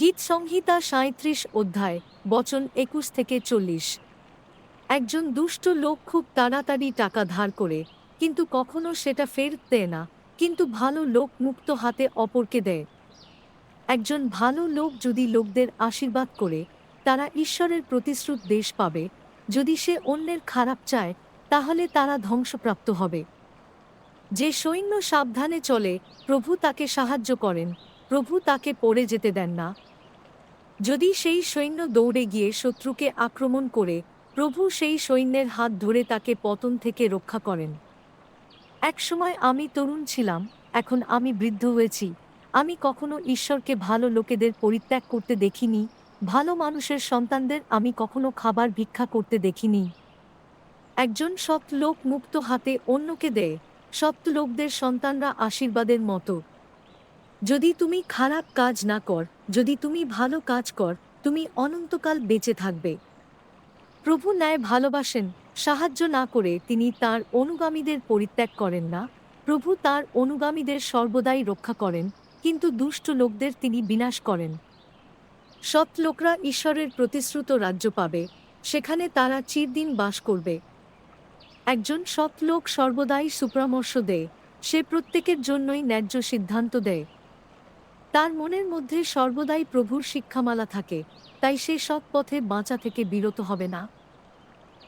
গীত সংহিতা সাঁত্রিশ অধ্যায়, বচন একুশ থেকে চল্লিশ। একজন দুষ্ট লোক খুব তাড়াতাড়ি টাকা ধার করে, কিন্তু কখনো সেটা ফেরত দেয় না, কিন্তু ভালো লোক মুক্ত হাতে অপরকে দেয়। একজন ভালো লোক যদি লোকদের আশীর্বাদ করে, তারা ঈশ্বরের প্রতিশ্রুত দেশ পাবে, যদি সে অন্যের খারাপ চায়, তাহলে তারা ধ্বংসপ্রাপ্ত হবে। যে সৈন্য সাবধানে চলে, প্রভু তাকে সাহায্য করেন, প্রভু তাকে পড়ে যেতে দেন না যদি সেই সৈন্য দৌড়ে গিয়ে শত্রুকে আক্রমণ করে, প্রভু সেই সৈন্যের হাত ধরে তাকে পতন থেকে রক্ষা করেন। একসময় আমি তরুণ ছিলাম, এখন আমি বৃদ্ধ হয়েছি। আমি কখনো ঈশ্বরকে ভালো লোকেদের পরিত্যাগ করতে দেখিনি, ভালো মানুষের সন্তানদের আমি কখনো খাবার ভিক্ষা করতে দেখিনি। একজন সৎ লোক মুক্ত হাতে অন্যকে দেয়, সৎ লোকদের সন্তানরা আশীর্বাদের মতো। যদি তুমি খারাপ কাজ না কর, যদি তুমি ভালো কাজ কর, তুমি অনন্তকাল বেঁচে থাকবে। প্রভু ন্যায় ভালোবাসেন, সাহায্য না করে তিনি তার অনুগামীদের পরিত্যাগ করেন না। প্রভু তার অনুগামীদের সর্বদাই রক্ষা করেন, কিন্তু দুষ্ট লোকদের তিনি বিনাশ করেন। সৎ লোকরা ঈশ্বরের প্রতিশ্রুত রাজ্য পাবে, সেখানে তারা চিরদিন বাস করবে। একজন সৎ লোক সর্বদাই সুপরামর্শ দেয়, সে প্রত্যেকের জন্যই ন্যায্য সিদ্ধান্ত দেয়। তার মনের মধ্যে সর্বদাই প্রভুর শিক্ষামালা থাকে, তাই সে সৎ পথে বাঁচা থেকে বিরত হবে না।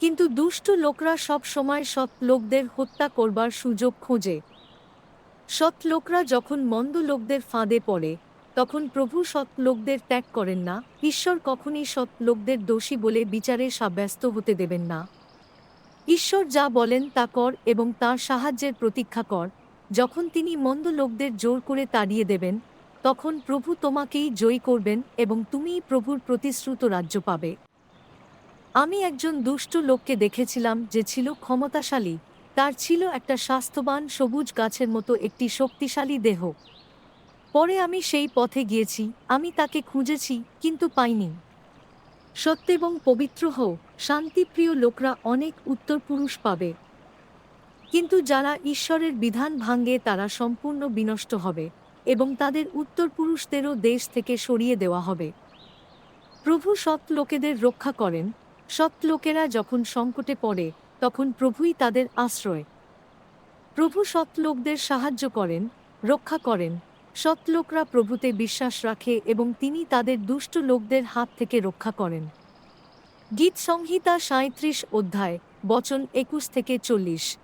কিন্তু দুষ্ট লোকরা সব সময় সৎ লোকদের হত্যা করবার সুযোগ খোঁজে। সৎ লোকরা যখন মন্দ লোকদের ফাঁদে পড়ে, তখন প্রভু সৎ লোকদের ত্যাগ করেন না, ঈশ্বর কখনই সৎ লোকদের দোষী বলে বিচারে সাব্যস্ত হতে দেবেন না। ঈশ্বর যা বলেন তা কর এবং তার সাহায্যের প্রতীক্ষা কর, যখন তিনি মন্দ লোকদের জোর করে তাড়িয়ে দেবেন তখন প্রভু তোমাকেই জয়ী করবেন এবং তুমিই প্রভুর প্রতিশ্রুত রাজ্য পাবে। আমি একজন দুষ্ট লোককে দেখেছিলাম যে ছিল ক্ষমতাশালী। তার ছিল একটা স্বাস্থ্যবান সবুজ গাছের মতো একটি শক্তিশালী দেহ। পরে আমি সেই পথে গিয়েছি, আমি তাকে খুঁজেছি, কিন্তু পাইনি। সত্য এবং পবিত্র হও, শান্তিপ্রিয় লোকরা অনেক উত্তরপুরুষ পাবে। কিন্তু যারা ঈশ্বরের বিধান ভাঙ্গে তারা সম্পূর্ণ বিনষ্ট হবে। এবং তাদের উত্তরপুরুষদেরও দেশ থেকে সরিয়ে দেওয়া হবে। প্রভু সৎ লোকেদের রক্ষা করেন। সৎ লোকেরা যখন সংকটে পড়ে, তখন প্রভুই তাদের আশ্রয়। প্রভু সৎ লোকদের সাহায্য করেন, রক্ষা করেন। সৎ লোকরা প্রভুতে বিশ্বাস রাখে এবং তিনি তাদের দুষ্ট লোকদের হাত থেকে রক্ষা করেন। গীত সংহিতা সাঁত্রিশ অধ্যায়, বচন একুশ থেকে চল্লিশ।